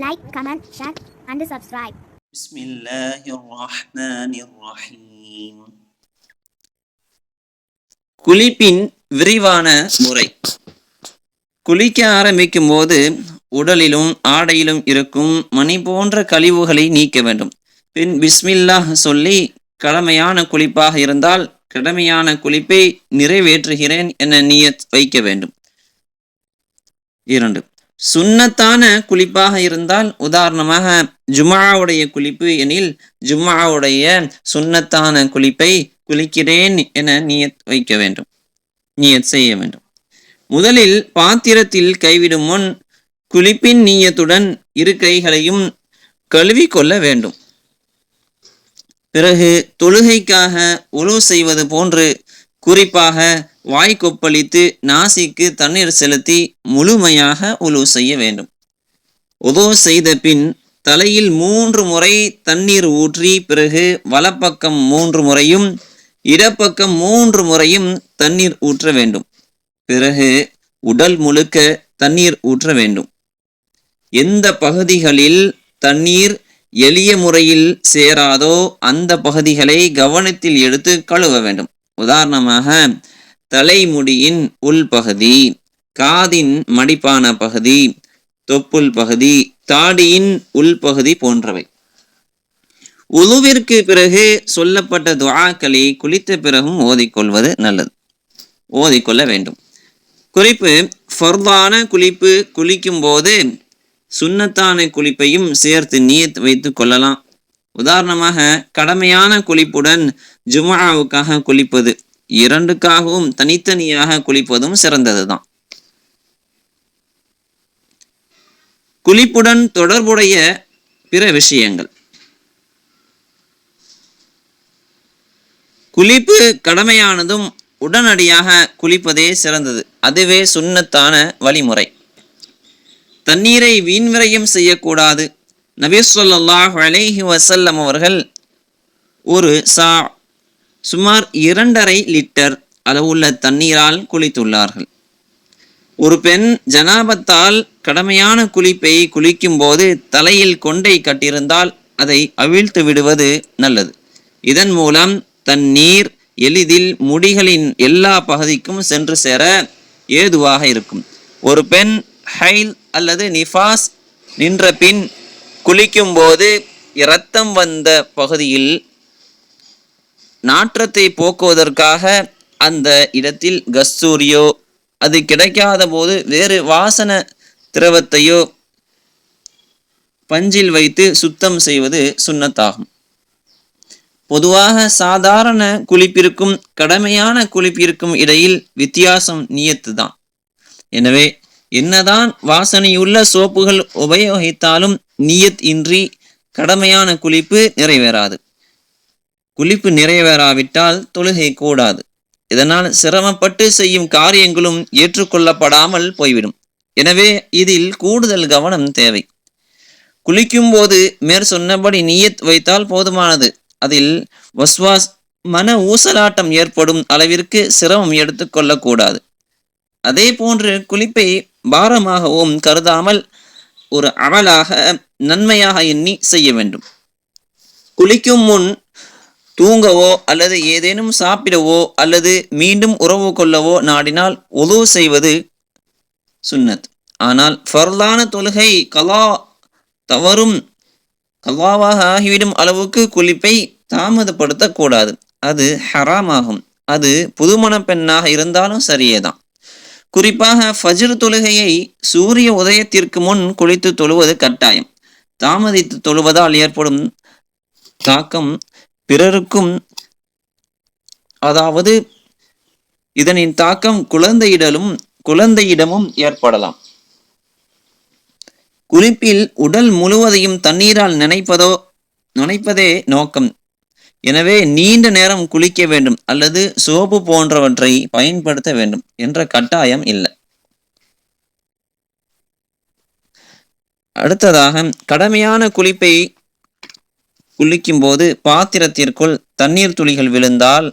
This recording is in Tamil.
like, comment, share, and subscribe. بسم الله الرحمن الرحيم குளிப்பின் விரிவான முறை குளிக்க ஆரம்பிக்கும் போது உடலிலும் ஆடையிலும் இருக்கும் மணி போன்ற கழிவுகளை நீக்க வேண்டும் பின் பிஸ்மில்லாஹ் சொல்லி கடமையான குளிப்பாக இருந்தால் கடமையான குளிப்பை நிறைவேற்றுகிறேன் என நியத் வைக்க வேண்டும் இரண்டு சுன்னத்தான குளிப்பாக இருந்தால் உதாரணமாக ஜுமாவுடைய குளிப்பு எனில் ஜுமாவுடைய சுன்னத்தான குளிப்பை குளிக்கிறேன் என நியத் வைக்க வேண்டும். நியத் செய்ய வேண்டும். முதலில் பாத்திரத்தில் கைவிடும் முன் குளிப்பின் நீயத்துடன் இரு கைகளையும் கழுவி கொள்ள வேண்டும். பிறகு தொழுகைக்காக உழு செய்வது போன்று குறிப்பாக வாய் கொப்பளித்து நாசிக்கு தண்ணீர் செலுத்தி முழுமையாக உழு செய்ய வேண்டும். உதோ செய்த பின் தலையில் மூன்று முறை தண்ணீர் ஊற்றி பிறகு வலப்பக்கம் மூன்று முறையும் இடப்பக்கம் மூன்று முறையும் தண்ணீர் ஊற்ற வேண்டும். பிறகு உடல் முழுக்க தண்ணீர் ஊற்ற வேண்டும். எந்த பகுதிகளில் தண்ணீர் எளிய முறையில் சேராதோ அந்த பகுதிகளை கவனத்தில் எடுத்து கழுவ வேண்டும். உதாரணமாக தலைமுடியின் உள்பகுதி காதின் மடிப்பான பகுதி தொப்புள் பகுதி தாடியின் உள்பகுதி போன்றவை. உழுவிற்கு பிறகு சொல்லப்பட்ட துவாக்களை குளித்த பிறகும் ஓதிக்கொள்வது நல்லது. ஓதிக்கொள்ள வேண்டும். குறிப்பு ஃபர்தான குளிப்பு குளிக்கும் போது சுண்ணத்தான குளிப்பையும் சேர்த்து நீயத் வைத்து கொள்ளலாம். உதாரணமாக கடமையான குளிப்புடன் ஜுமாவுக்காக குளிப்பது இரண்டுக்காகவும் தனித்தனியாக குளிப்பதும் சிறந்ததுதான். குளிப்புடன் தொடர்புடைய பிற விஷயங்கள். குளிப்பு கடமையானதும் உடனடியாக குளிப்பதே சிறந்தது. அதுவே சுண்ணத்தான வழிமுறை. தண்ணீரை வீண்விரையும் செய்யக்கூடாது. நபி அலேஹி வசல்லம் அவர்கள் ஒரு சா சுமார் இரண்டரை லிட்டர் அளவுள்ள தண்ணீரால் குளித்துள்ளார்கள். ஒரு பெண் ஜனாபத்தால் கடமையான குளிப்பை குளிக்கும்போது தலையில் கொண்டை கட்டியிருந்தால் அதை அவிழ்த்து விடுவது நல்லது. இதன் மூலம் தன் நீர் எளிதில் முடிகளின் எல்லா பகுதிக்கும் சென்று சேர ஏதுவாக இருக்கும். ஒரு பெண் ஹைல் அல்லது நிஃபாஸ் நின்ற பின் குளிக்கும்போது இரத்தம் வந்த பகுதியில் நாற்றத்தை போக்குவதற்காக அந்த இடத்தில் கஸ்தூரியோ அது கிடைக்காத போது வேறு வாசன திரவத்தையோ பஞ்சில் வைத்து சுத்தம் செய்வது சுண்ணத்தாகும். பொதுவாக சாதாரண குளிப்பிற்கும் கடமையான குளிப்பிற்கும் இடையில் வித்தியாசம் நியத்து தான் எனவே என்னதான் வாசனையுள்ள சோப்புகள் உபயோகித்தாலும் நியத் இன்றி கடமையான குளிப்பு நிறைவேறாது. குளிப்பு நிறைவேறாவிட்டால் தொழுகை கூடாது. இதனால் சிரமப்பட்டு செய்யும் காரியங்களும் ஏற்றுக்கொள்ளப்படாமல் போய்விடும். எனவே இதில் கூடுதல் கவனம் தேவை. குளிக்கும்போது மேற் சொன்னபடி நீயத் வைத்தால் போதுமானது. அதில் வஸ்வாஸ் மன ஊசலாட்டம் ஏற்படும் அளவிற்கு சிரமம் எடுத்துக்கொள்ளக்கூடாது. அதே போன்று குளிப்பை பாரமாகவும் கருதாமல் ஒரு அமலாக நன்மையாக எண்ணி செய்ய வேண்டும். குளிக்கும் முன் தூங்கவோ அல்லது ஏதேனும் சாப்பிடவோ அல்லது மீண்டும் உறவு கொள்ளவோ நாடினால் உது செய்வது சுன்னத். ஆனால் ஃபர்லான தொழுகை கலா தவறும் கலாவாக ஆகிவிடும் அளவுக்கு குளிப்பை தாமதப்படுத்தக்கூடாது. அது ஹராமாகும். அது புதுமண பெண்ணாக இருந்தாலும் சரியேதான். குறிப்பாக ஃபஜ்ர் தொழுகையை சூரிய உதயத்திற்கு முன் குளித்து தொழுவது கட்டாயம். தாமதித்து தொழுவதால் ஏற்படும் தாக்கம் பிறருக்கும் அதாவது இதனின் தாக்கம் குழந்தையிடலும் குழந்தையிடமும் ஏற்படலாம். குளிப்பில் உடல் முழுவதையும் தண்ணீரால் நினைப்பதோ நினைப்பதே நோக்கம். எனவே நீண்ட நேரம் குளிக்க வேண்டும் அல்லது சோப்பு போன்றவற்றை பயன்படுத்த வேண்டும் என்ற கட்டாயம் இல்லை. அடுத்ததாக கடமையான குளிப்பை குளிக்கும்போது பாத்திரத்திற்குள் தண்ணீர் துளிகள் விழுந்தால்